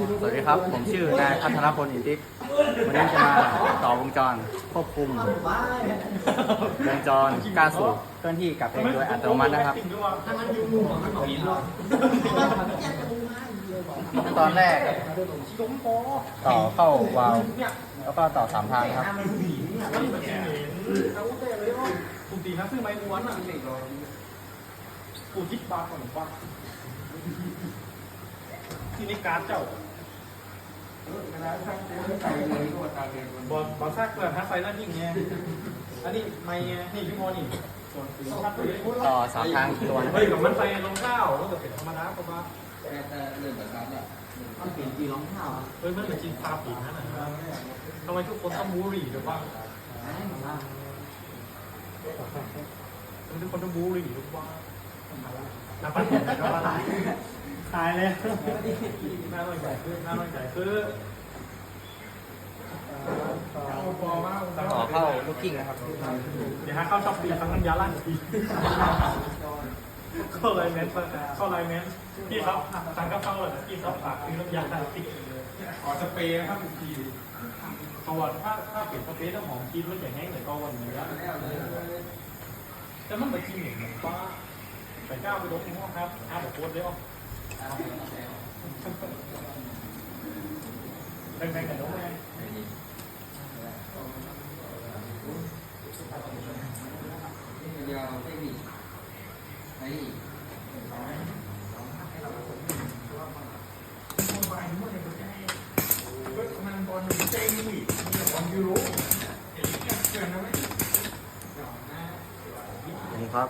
สวัสดีครับ ผมชื่อนายพัฒนพลอินทิพย์วันนี้จะมาต่อวงจรควบคุมวงจรการสูบเคลื่อนที่กลับเองโดยอัตโนมัตินะครับขั้นตอนแรกต่อเข้าวาล์วแล้วก็ต่อสามทางครับปกตินะซื้อไม้ม้วนอะปูทิปบาร์ก่อนป่ะที่นี่การเจ้า บอลบอลซากเกิดฮัสไซนั่นยิ่งไงอันนี้ไม่ไงนี่พี่มอนี่ส่วนสีชัดเลยต่อสามทางอีกตัวนะคเฮ้รับยกับมันไปลงข้าวก็จะเป็นธรรมดาประมาณมันเปลี่ยนจีรองเท้าอะเฮ้ยมันเหมือนจีนปลาปีกนั่นนะทำไมทุกคนต้องบูรี่ด้วยบ้างให้มาว่าทำไมทุกคนต้องบูรี่ด้วยบ้างน้ำปันน้ำปัน ตายเลยน่ารังใจคือน่ารังใจคือต่อเข้าลูกกิ้งนะครับ เดี๋ยวฮะเข้าช็อปปี้ทั้งน้ำยาล้างทีเข้าไลน์แมนเข้าไลน์แมนพี่ครับสั่งกาแฟเลยพี่ครับฝากซื้อน้ำยาล้างทีขอสเปรย์นะครับทุกทีเขาว่าถ้าถ้าเปลี่ยนสเปรย์น้ำหอมกินมันจะแห้งแต่ก็วันนี้แล้วแต่มันแบบกินเหมือนป้าแต่ก้าวไปลบที่ห้องครับอ้าวโคตรเดีย วแบ่งกันน้องแม่เดียวเทคนิคไอ้ครับ